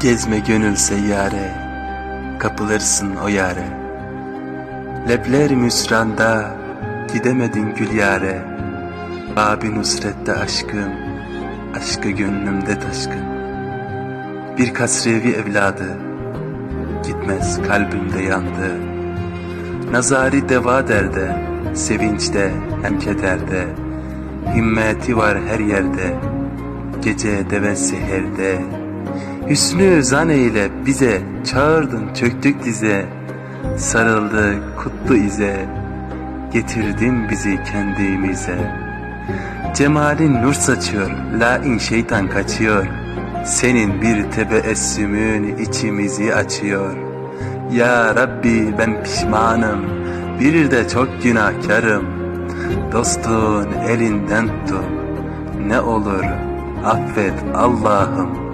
Gezme gönül seyyare, kapılırsın o yare. Lepler müsranda, gidemedin gül yare. Abi Nusret'te aşkım, aşkı gönlümde taşkın. Bir kasrevi evladı, gitmez kalbimde yandı. Nazari deva derde, sevinçte hem kederde. Himmeti var her yerde, gece ve seherde. Hüsnü zan eyle bize, çağırdın çöktük dize. Sarıldı kutlu ize, getirdin bizi kendimize. Cemalin nur saçıyor, lain şeytan kaçıyor. Senin bir tebeessümün içimizi açıyor. Ya Rabbi ben pişmanım, bir de çok günahkarım. Dostun elinden tut, ne olur affet Allah'ım.